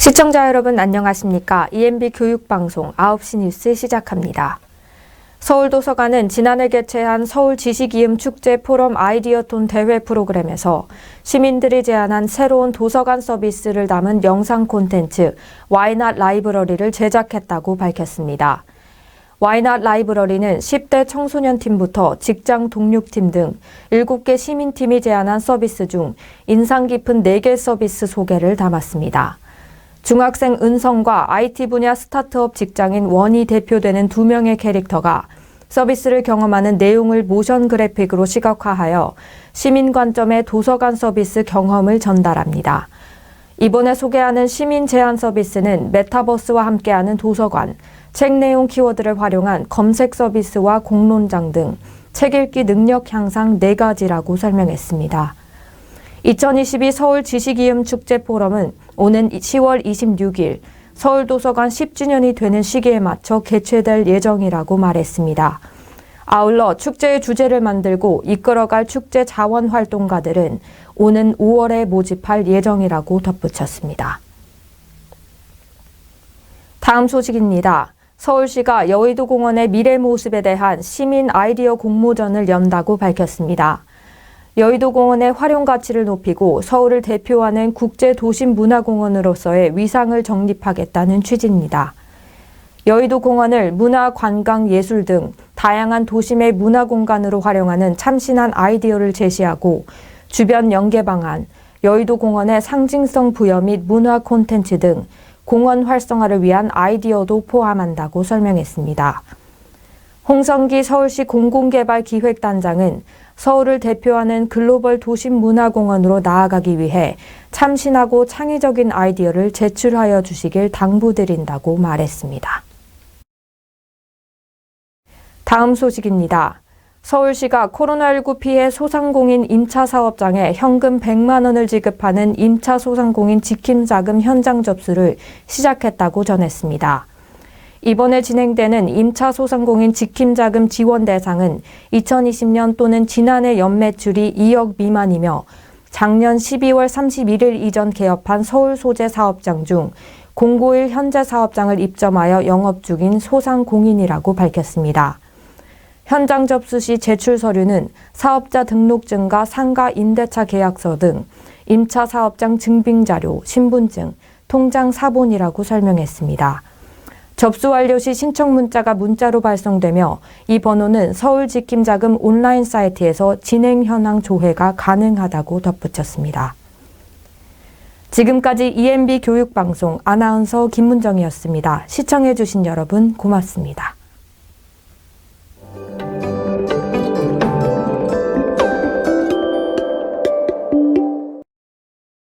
시청자 여러분 안녕하십니까? EMB 교육방송 9시 뉴스 시작합니다. 서울도서관은 지난해 개최한 서울 지식이음 축제 포럼 아이디어톤 대회 프로그램에서 시민들이 제안한 새로운 도서관 서비스를 담은 영상 콘텐츠 와이낫 라이브러리를 제작했다고 밝혔습니다. 와이낫 라이브러리는 10대 청소년 팀부터 직장 동료팀 등 7개 시민팀이 제안한 서비스 중 인상 깊은 4개 서비스 소개를 담았습니다. 중학생 은성과 IT 분야 스타트업 직장인 원이 대표되는 두 명의 캐릭터가 서비스를 경험하는 내용을 모션 그래픽으로 시각화하여 시민 관점의 도서관 서비스 경험을 전달합니다. 이번에 소개하는 시민 제안 서비스는 메타버스와 함께하는 도서관, 책 내용 키워드를 활용한 검색 서비스와 공론장 등 책 읽기 능력 향상 네 가지라고 설명했습니다. 2022 서울 지식이음 축제 포럼은 오는 10월 26일 서울도서관 10주년이 되는 시기에 맞춰 개최될 예정이라고 말했습니다. 아울러 축제의 주제를 만들고 이끌어갈 축제 자원 활동가들은 오는 5월에 모집할 예정이라고 덧붙였습니다. 다음 소식입니다. 서울시가 여의도 공원의 미래 모습에 대한 시민 아이디어 공모전을 연다고 밝혔습니다. 여의도 공원의 활용 가치를 높이고 서울을 대표하는 국제 도심 문화공원으로서의 위상을 정립하겠다는 취지입니다. 여의도 공원을 문화, 관광, 예술 등 다양한 도심의 문화 공간으로 활용하는 참신한 아이디어를 제시하고 주변 연계 방안, 여의도 공원의 상징성 부여 및 문화 콘텐츠 등 공원 활성화를 위한 아이디어도 포함한다고 설명했습니다. 홍성기 서울시 공공개발기획단장은 서울을 대표하는 글로벌 도심 문화공원으로 나아가기 위해 참신하고 창의적인 아이디어를 제출하여 주시길 당부드린다고 말했습니다. 다음 소식입니다. 서울시가 코로나19 피해 소상공인 임차 사업장에 현금 100만 원을 지급하는 임차 소상공인 지킴 자금 현장 접수를 시작했다고 전했습니다. 이번에 진행되는 임차 소상공인 지킴 자금 지원 대상은 2020년 또는 지난해 연매출이 2억 미만이며 작년 12월 31일 이전 개업한 서울 소재 사업장 중 공고일 현재 사업장을 입점하여 영업 중인 소상공인이라고 밝혔습니다. 현장 접수 시 제출 서류는 사업자 등록증과 상가 임대차 계약서 등 임차 사업장 증빙 자료, 신분증, 통장 사본이라고 설명했습니다. 접수 완료 시 신청 문자가 문자로 발송되며 이 번호는 서울 지킴 자금 온라인 사이트에서 진행 현황 조회가 가능하다고 덧붙였습니다. 지금까지 EMB 교육방송 아나운서 김문정이었습니다. 시청해주신 여러분 고맙습니다.